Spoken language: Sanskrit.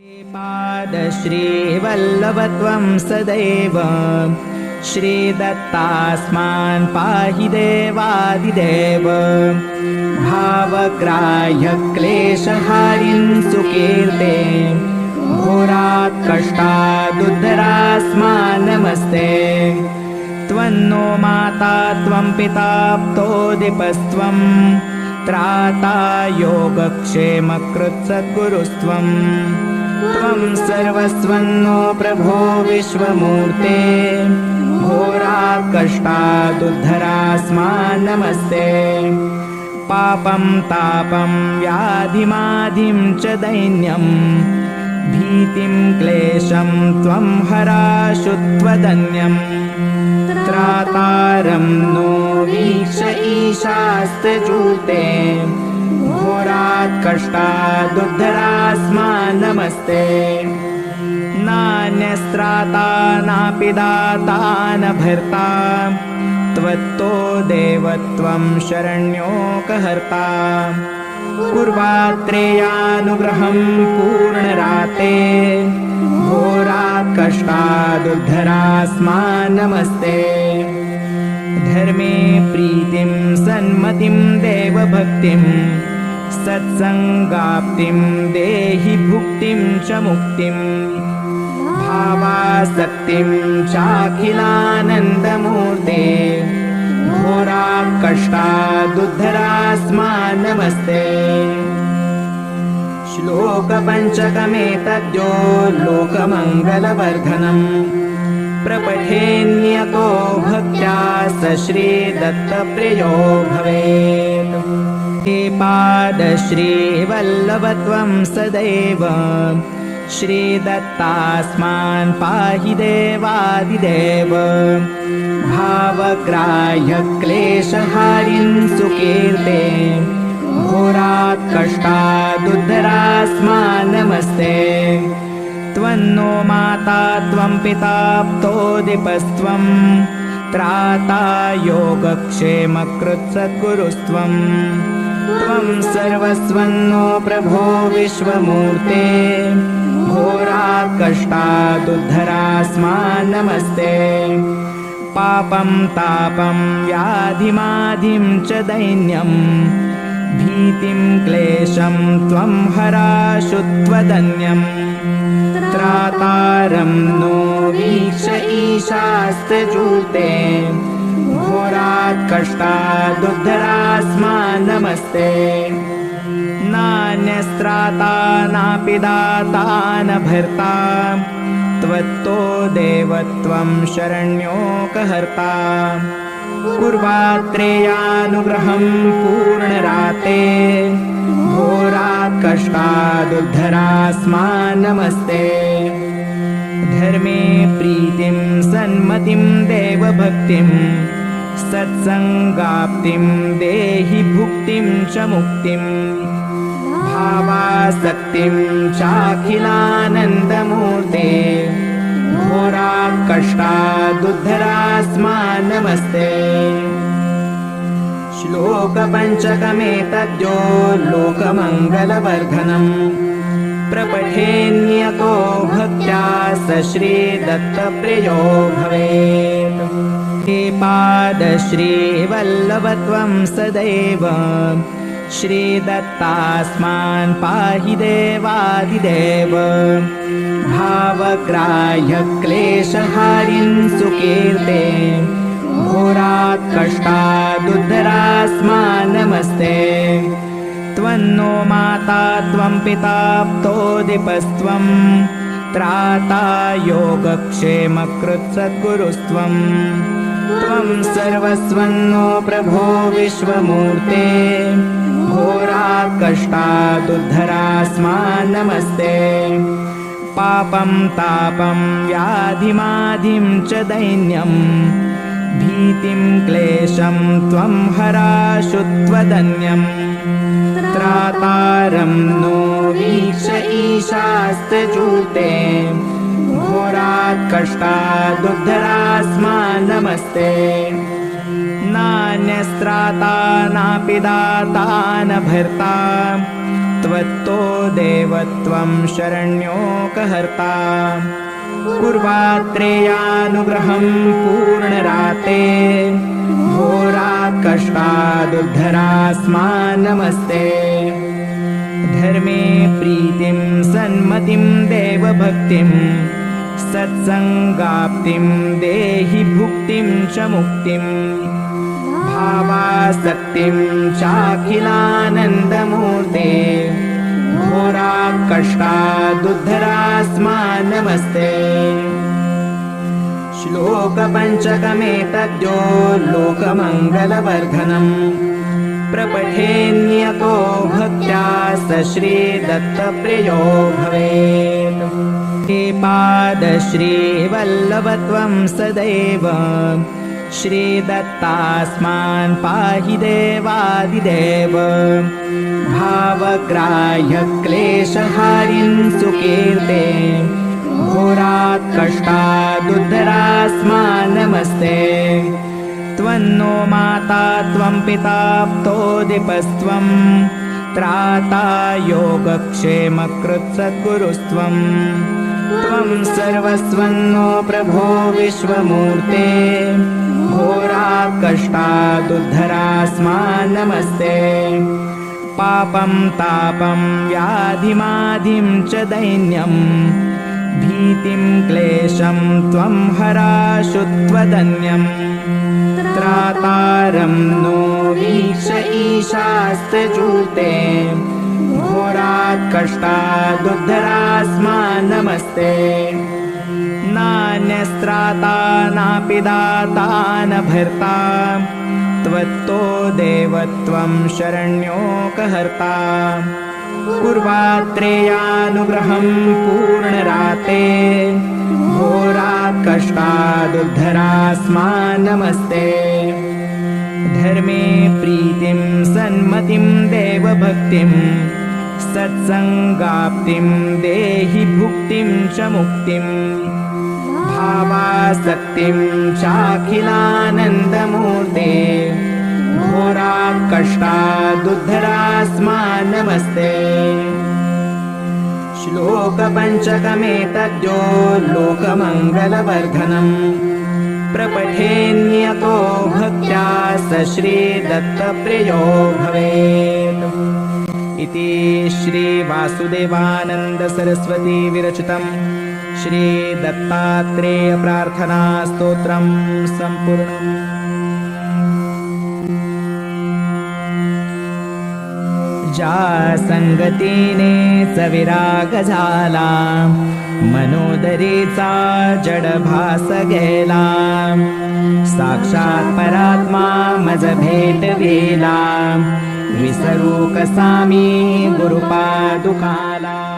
पादश्रीवल्लभत्वं सदैव श्रीदत्तास्मान् पाहि देवादिदेव भावग्राह्यक्लेशहारिं सुकीर्ते घोरात् कष्टादुद्धरास्मान् नमस्ते। त्वन्नो माता त्वं पिता प्तोदिपस्त्वं त्राता योगक्षेमकृत्सद्गुरुस्त्वम् त्वं सर्वस्वन्नो प्रभो विश्वमूर्ते। कष्टादुद्धरास्मान् नमस्ते पापं तापं व्याधिमाधिं च दैन्यम् भीतिं क्लेशं त्वं हराशु त्रातारं नो वीक्ष ईशास्तजूते घोरात् कष्टादुद्धरास्मान् नमस्ते नान्यस्त्राता नापि दाता न भर्ता त्वत्तो देवत्वं शरण्योकहर्ता। कुर्वात्रेयानुग्रहं पूर्णराते। घोरात् कष्टादुद्धरास्मान् नमस्ते धर्मे प्रीतिं सन्मतिं देवभक्तिं सत्सङ्गाप्तिं देहि भुक्तिं च मुक्तिम् भावासक्तिं चाखिलानन्दमूर्ते। घोरात् कष्टादुद्धरास्मान् नमस्ते श्लोकपञ्चकमेतद्यो लोकमङ्गलवर्धनम्। प्रपठेन्यतो भक्त्या स श्रीदत्तप्रियो भवेत् हे पादश्रीवल्लभत्वं सदैव श्रीदत्तास्मान् पाहि देवादिदेव। भावग्राह्यक्लेशहारिं सुकीर्ते। घोरात् कष्टादुद्धरास्मान् नमस्ते त्वन्नो माता त्वं पिता प्तोदिपस्त्वं। त्राता योगक्षेमकृत्सद्गुरुस्त्वम् त्वं सर्वस्वन्नो प्रभो विश्वमूर्ते। घोरात् कष्टादुद्धरास्मान् नमस्ते पापं तापं व्याधिमाधिं च दैन्यम् भीतिं क्लेशं त्वं हराशु त्वदन्यम् त्रातारं नो वीक्ष ईशास्तजूते घोरात् कष्टादुद्धरास्मान् नमस्ते। नान्यस्त्राता नापि दाता न भर्ता। त्वत्तो देवत्वं शरण्योकहर्ता। कुर्वात्रेयानुग्रहं पूर्णराते। घोरात् कष्टादुद्धरास्मान् नमस्ते धर्मे प्रीतिं सन्मतिं देवभक्तिं सत्सङ्गाप्तिं देहि भुक्तिं च मुक्तिम् भावासक्तिं चाखिलानन्दमूर्ते। घोरात् कष्टादुद्धरास्मान् नमस्ते श्लोकपञ्चकमेतद्यो लोकमङ्गलवर्धनम्। प्रपठेन्यतो भक्त्या स श्रीदत्तप्रियो भवेत् हे पादश्रीवल्लभत्वं सदैव श्रीदत्तास्मान् पाहि देवादिदेव। भावग्राह्यक्लेशहारिं सुकीर्ते। घोरात् कष्टादुद्धरास्मान् नमस्ते त्वन्नो माता त्वं पिता प्तोदिपस्त्वं। त्राता योगक्षेमकृत्सद्गुरुस्त्वम् त्वं सर्वस्वन्नो प्रभो विश्वमूर्ते। घोरात् कष्टादुद्धरास्मान् नमस्ते पापं तापं व्याधिमाधिं च दैन्यम् भीतिं क्लेशं त्वं हराशु त्वदन्यम् त्रातारं नो वीक्ष ईशास्तजूते घोरात् कष्टादुद्धरास्मान् नमस्ते नान्यस्त्राता नापि दाता न भर्ता। त्वत्तो देवत्वं शरण्योकहर्ता। कुर्वात्रेयानुग्रहं पूर्णराते। घोरात् कष्टादुद्धरास्मान् नमस्ते धर्मे प्रीतिं सन्मतिं देवभक्तिं सत्सङ्गाप्तिं देहि भुक्तिं च मुक्तिम् भावासक्तिं चाखिलानन्दमूर्ते। घोरात् कष्टादुद्धरास्मान् नमस्ते श्लोकपञ्चकमेतद्यो लोकमङ्गलवर्धनम् प्रपठेन्यतो भक्त्या स श्रीदत्तप्रियो भवेत् सदैव। श्रीदत्तास्मान् पाहि देवादिदेव। भावग्राह्यक्लेशहारिन् सुकीर्ते। घोरात् कष्टादुद्धरास्मान् नमस्ते त्वन्नो माता त्वं पिता प्तोदिपस्त्वं त्राता योगक्षेमकृत्सद्गुरुस्त्वं त्वं सर्वस्वन्नो प्रभो विश्वमूर्ते। घोरात् कष्टादुद्धरास्मान् नमस्ते पापं तापं व्याधिमाधिं च दैन्यम् भीतिं क्लेशं त्वं हराशु त्वदन्यम् त्रातारं नो वीक्ष ईशास्त्रजूते घोरात् नमस्ते। नान्यस्त्राता नापि दाता न भर्ता। त्वत्तो देवत्वं शरण्योकहर्ता। कुर्वात्रेयानुग्रहं पूर्णराते। घोरात् कष्टादुद्धरास्मान् नमस्ते। धर्मे प्रीतिं सन्मतिं देवभक्तिं सत्सङ्गाप्तिं देहि भुक्तिं च मुक्तिम् भावासक्तिं चाखिलानन्दमूर्ते। घोरात् कष्टादुद्धरास्मान् नमस्ते श्लोकपञ्चकमेतद्यो लोकमङ्गलवर्धनम् प्रपठेन्यतो भक्त्या स श्रीदत्तप्रियो भवेत् इति श्रीवासुदेवानन्दसरस्वती विरचितं श्रीदत्तात्रेयप्रार्थनास्तोत्रं सम्पूर्णम्। सङ्गतीने सविराग झाला मनोदरीचा जडभास गेला साक्षात परात्मा मज भेट वेला विसरू कसा मी गुरुपादुकाला।